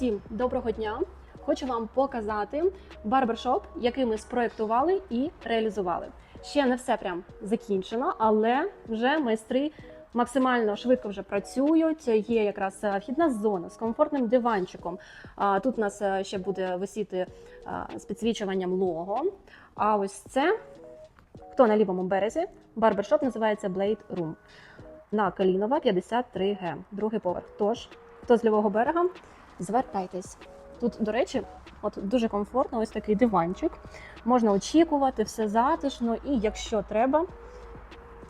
Всім доброго дня! Хочу вам показати барбершоп, який ми спроєктували і реалізували. Ще не все прям закінчено, але вже майстри максимально швидко вже працюють. Є якраз е, вхідна зона з комфортним диванчиком. Тут у нас е, ще буде висіти з підсвічуванням лого. А ось це, хто на лівому березі, барбершоп називається Blade Room. На Калінова 53Г, другий поверх. Тож, хто з лівого берега, звертайтесь. Тут, до речі, от дуже комфортно, ось такий диванчик. Можна очікувати, все затишно, і якщо треба,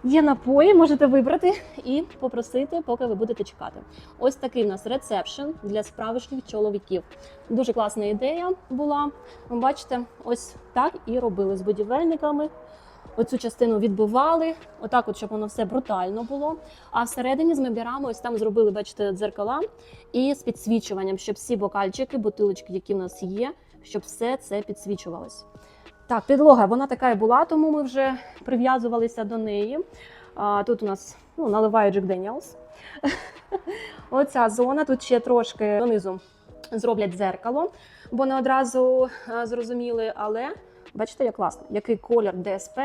є напої, можете вибрати і попросити, поки ви будете чекати. Ось такий в нас рецепшн для справжніх чоловіків. Дуже класна ідея була. Ви бачите, ось так і робили з будівельниками. Оцю частину відбивали, отак, от, щоб воно все брутально було. А всередині з мебірами ось там зробили, бачите, дзеркала і з підсвічуванням, щоб всі бокальчики, бутилочки, які в нас є, щоб все це підсвічувалось. Так, підлога, вона така і була, тому ми вже прив'язувалися до неї. А, тут у нас ну, наливає Джек Деніелс. Оця зона, тут ще трошки донизу зроблять дзеркало, бо не одразу зрозуміли, але бачите, як класно, який колір ДСП,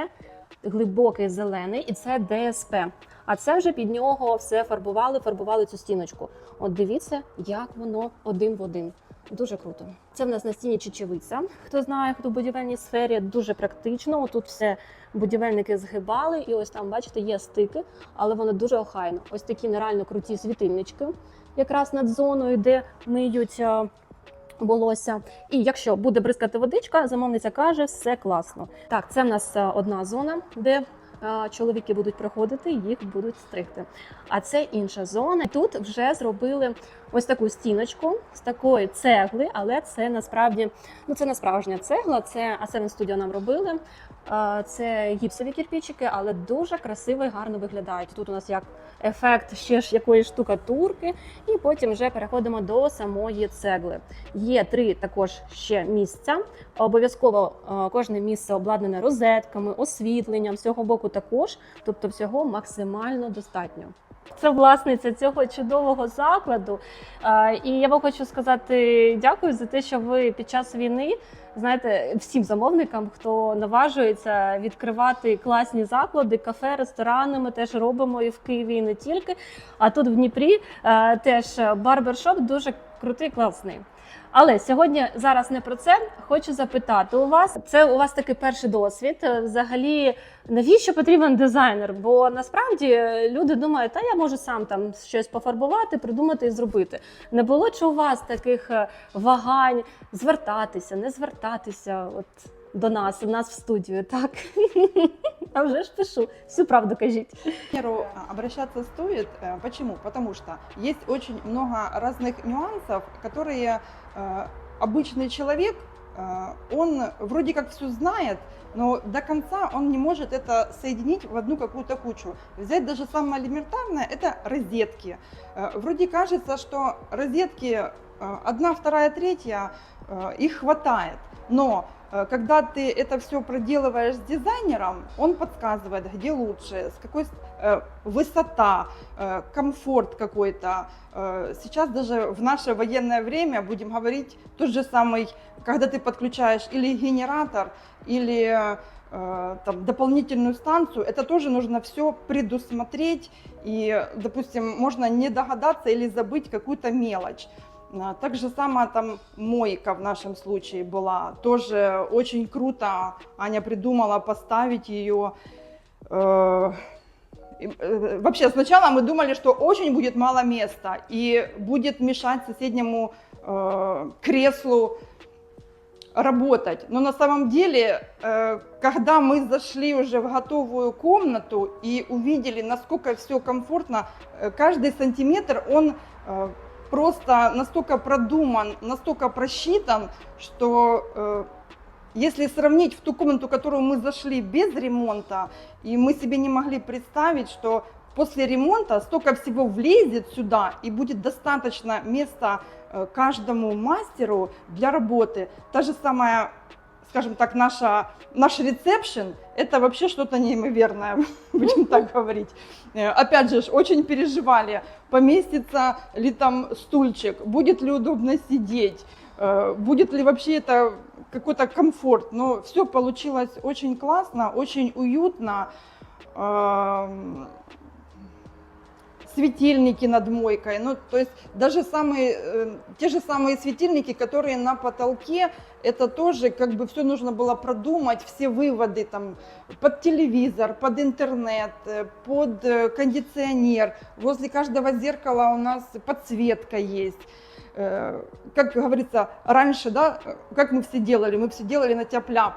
глибокий зелений, і це ДСП. А це вже під нього все фарбували, фарбували цю стіночку. От дивіться, як воно один в один. Дуже круто. Це в нас на стіні чечевиця. Хто знає, хто в будівельній сфері, дуже практично. Тут все будівельники згибали, і ось там, бачите, є стики, але воно дуже охайно. Ось такі нереально круті світильнички, якраз над зоною, де миють а, волосся. І якщо буде бризкати водичка, замовниця каже, все класно. Так, це в нас одна зона, де чоловіки будуть приходити, їх будуть стригти. А це інша зона. Тут вже зробили ось таку стіночку з такої цегли, але це насправді ну це не справжня цегла. Це A7 Studio нам робили. Це гіпсові кирпичики, але дуже красиво і гарно виглядають. Тут у нас як ефект ще ж якоїсь штукатурки, і потім вже переходимо до самої цегли. Є три також ще місця. Обов'язково кожне місце обладнане розетками, освітленням, з цього боку також, тобто всього максимально достатньо. Це власниця цього чудового закладу. І я вам хочу сказати дякую за те, що ви під час війни знаєте всім замовникам, хто наважується відкривати класні заклади, кафе, ресторани. Ми теж робимо і в Києві, і не тільки. А тут в Дніпрі е, теж барбершоп дуже крутий, класний. Але сьогодні зараз не про це. Хочу запитати у вас. Це у вас такий перший досвід. Е, Взагалі, навіщо потрібен дизайнер? Бо насправді е, люди думають, та я можу сам там щось пофарбувати, придумати і зробити. Не було чи у вас таких е, вагань звертатися, не звертатися от до нас, в нас в студію, так? А вже ж пишу, всю правду кажіть. а, обращаться стоит. Почему? Потому что есть очень много разных нюансов, которые обычный человек, он вроде как все знает, но до конца он не может это соединить в одну какую-то кучу. Взять даже самое элементарное, это розетки. Э, Вроде кажется, что розетки э, одна, вторая, третья, э, их хватает. Но э, когда ты это все проделываешь с дизайнером, он подсказывает, где лучше, с какой э, высота, э, комфорт какой-то. Сейчас даже в наше военное время, будем говорить, тот же самый, когда ты подключаешь или генератор, или там, дополнительную станцию, это тоже нужно все предусмотреть, и, допустим, можно не догадаться или забыть какую-то мелочь. А, Так же самое там мойка в нашем случае была. Тоже очень круто. Аня придумала поставить ее. э, э, Вообще сначала мы думали, что очень будет мало места и будет мешать соседнему э, креслу работать. Но на самом деле, когда мы зашли уже в готовую комнату и увидели, насколько все комфортно, каждый сантиметр, он просто настолько продуман, настолько просчитан, что э, если сравнить в ту комнату, в которую мы зашли без ремонта, и мы себе не могли представить, что после ремонта столько всего влезет сюда и будет достаточно места э, каждому мастеру для работы. Та же самая скажем так, наша, наш ресепшн, это вообще что-то неимоверное, будем так говорить. Э, Опять же, очень переживали, поместится ли там стульчик, будет ли удобно сидеть, э, будет ли вообще это какой-то комфорт. Но все получилось очень классно, очень уютно. Светильники над мойкой, ну то есть даже самые, э, те же самые светильники, которые на потолке, это тоже как бы все нужно было продумать, все выводы там под телевизор, под интернет, э, под э, кондиционер. Возле каждого зеркала у нас подсветка есть. Э, Как говорится, раньше, да, как мы все делали, мы все делали на тяп-ляп.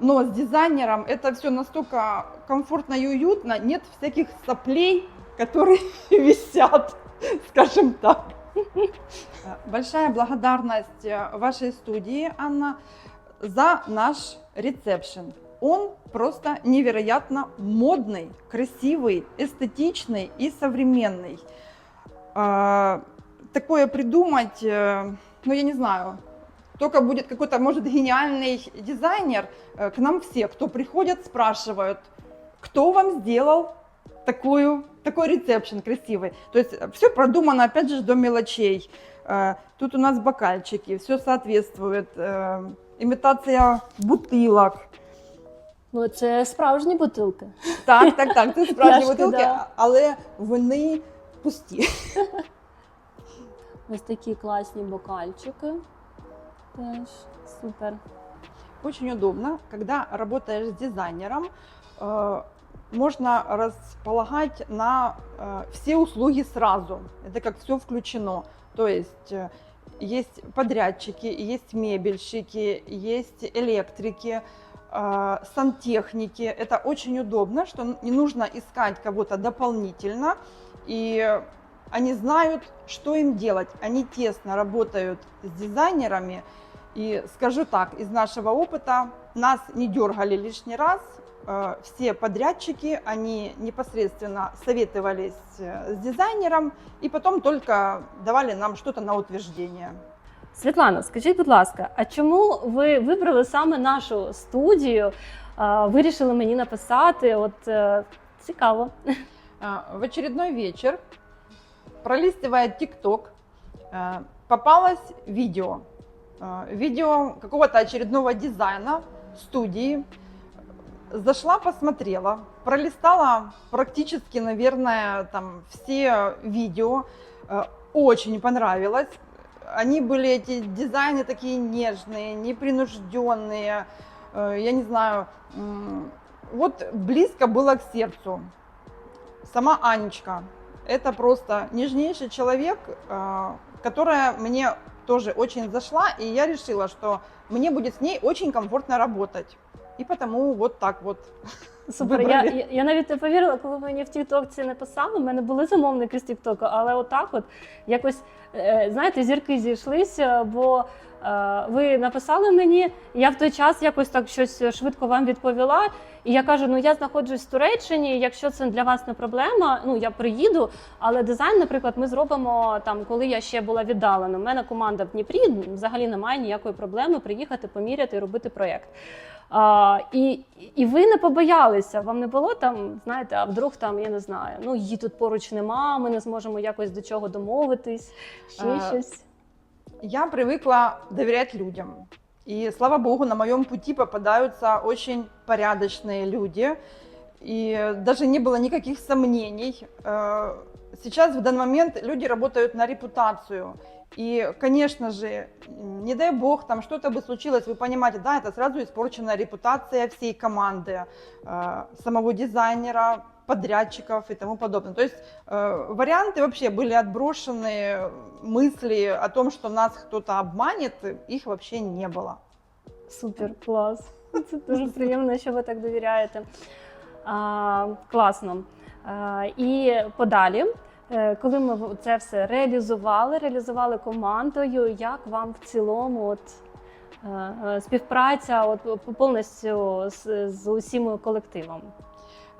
Но с дизайнером это все настолько комфортно и уютно, нет всяких соплей, которые висят, скажем так. Большая благодарность э, вашей студии, Анна, за наш ресепшн. Он просто невероятно модный, красивый, эстетичный и современный. А, Такое придумать, э, ну я не знаю, только будет какой-то, может, гениальный дизайнер, э, к нам все, кто приходят, спрашивают, кто вам сделал такую, такой ресепшн красивый. То есть все продумано, опять же, до мелочей. Э, Тут у нас бокальчики, все соответствует. э, Имитація бутилок. Ну, це справжні бутилки. Так, так, так, це справжні Пляшки, бутилки, да. але вони пусті. Ось такі класні бокальчики. Теж супер. Очень удобно, когда работаешь с дизайнером, э, можно располагать на э, все услуги сразу. Это как все включено. То есть э, есть подрядчики, есть мебельщики, есть электрики, э, сантехники. Это очень удобно, что не нужно искать кого-то дополнительно. И они знают, что им делать. Они тесно работают с дизайнерами. И скажу так, из нашего опыта нас не дергали лишний раз. Э, Все подрядчики, они непосредственно советовались э, с дизайнером и потом только давали нам что-то на утверждение. Світлана, скажіть, будь ласка, а чому ви вибрали саме нашу студію? А, Вирішили мені написати? От е, цікаво. А, В очередной вечер, пролистывая ТикТок, э, попалось видео. Э, Видео какого-то очередного дизайна студии. Зашла, посмотрела, пролистала практически, наверное, там все видео. Э, Очень понравилось. Они были, эти дизайны такие нежные, непринужденные. Э, Я не знаю, вот близко было к сердцу. Сама Анечка, это просто нежнейший человек, э, которая мне тоже очень зашла, и я решила, что мне будет с ней очень комфортно работать. И потому вот так вот. Супер. Я, я, я навіть не повірила, коли мені в Тіктокці написали. У мене були замовники з Тіктоку, але отак, от якось е, знаєте, зірки зійшлися, бо е, ви написали мені, я в той час якось так щось швидко вам відповіла. І я кажу: ну я знаходжусь в Туреччині. Якщо це для вас не проблема, ну я приїду. Але дизайн, наприклад, ми зробимо там, коли я ще була віддалена. У мене команда в Дніпрі взагалі немає ніякої проблеми приїхати, поміряти і робити проєкт. А, і, і ви не побоялися, вам не було там, знаєте, а вдруг там, я не знаю, ну її тут поруч нема, ми не зможемо якось до чого домовитись, ще А, щось. Я привыкла доверять людям. И слава богу, на моем пути попадаются очень порядочные люди. И даже не было никаких сомнений. Э, Сейчас в данный момент люди работают на репутацию. И, конечно же, м, не дай бог, там что-то бы случилось, вы понимаете, да, это сразу испорченная репутация всей команды, э, самого дизайнера, подрядчиков и тому подобное. То есть э, варианты вообще были отброшены, мысли о том, что нас кто-то обманет, их вообще не было. Супер, клас. Це дуже приємно, що ви так довіряєте. А, класно. А, і подалі, е, коли ми в- це все реалізували, реалізували командою, як вам в цілому от, е, е, співпраця от, повністю з, з усім колективом?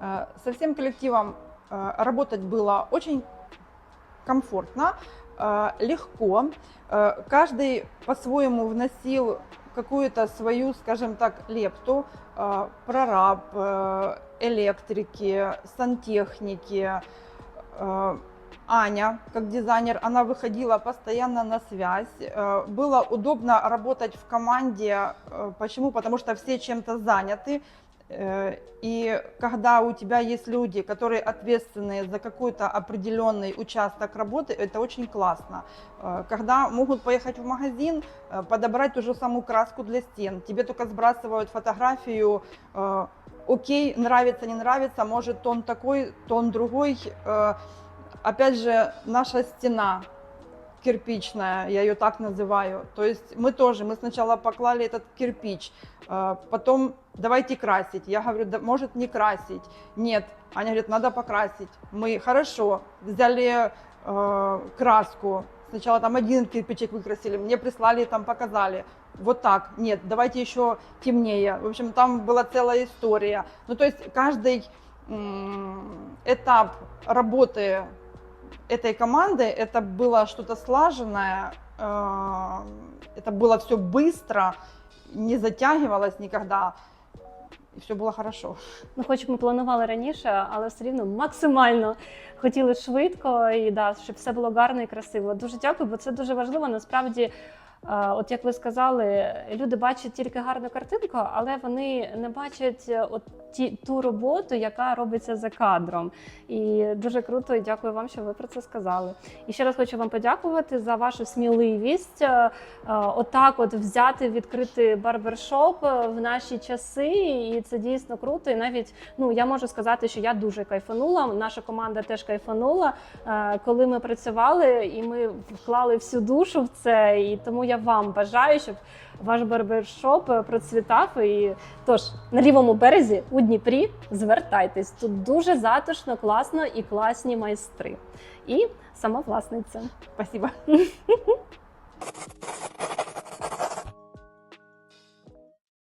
Э, Со всем коллективом э, работать было очень комфортно, э, легко. Э, Каждый по-своему вносил какую-то свою, скажем так, лепту, э, прораб, э, электрики, сантехники, э, Аня, как дизайнер, она выходила постоянно на связь. Э, Было удобно работать в команде. Э, Почему? Потому что все чем-то заняты. Э, И когда у тебя есть люди, которые ответственны за какой-то определенный участок работы, это очень классно. Э, Когда могут поехать в магазин, э, подобрать ту же самую краску для стен, тебе только сбрасывают фотографию, э, окей, нравится, не нравится, может тон такой, тон другой. Э, Опять же, наша стена кирпичная, я ее так называю. То есть мы тоже, мы сначала поклали этот кирпич, э, потом давайте красить. Я говорю, да, может не красить. Нет, Аня говорит, надо покрасить. Мы хорошо взяли э, краску. Сначала там один кирпичик выкрасили, мне прислали, там показали. Вот так, нет, давайте еще темнее. В общем, там была целая история. Ну, то есть каждый м, этап работы этой команды это было что-то слаженное, э, это было все быстро, не затягивалось никогда, и все было хорошо. Ну, хоч ми планували раніше, але все рівно максимально хотіли швидко і да, щоб все було гарно і красиво. Дуже дякую, бо це дуже важливо. Насправді, е, от як ви сказали, люди бачать тільки гарну картинку, але вони не бачать е, от ті, ту роботу, яка робиться за кадром. І дуже круто, і дякую вам, що ви про це сказали. І ще раз хочу вам подякувати за вашу сміливість. е, е, Отак, от взяти відкрити барбершоп в наші часи, і це дійсно круто. І навіть ну я можу сказати, що я дуже кайфанула. Наша команда теж кайфанула, коли ми працювали, і ми вклали всю душу в це. І тому я вам бажаю, щоб ваш барбершоп е, процвітав. І тож на лівому березі у Дніпрі звертайтесь. Тут дуже затишно, класно і класні майстри. І сама власниця. Спасибо.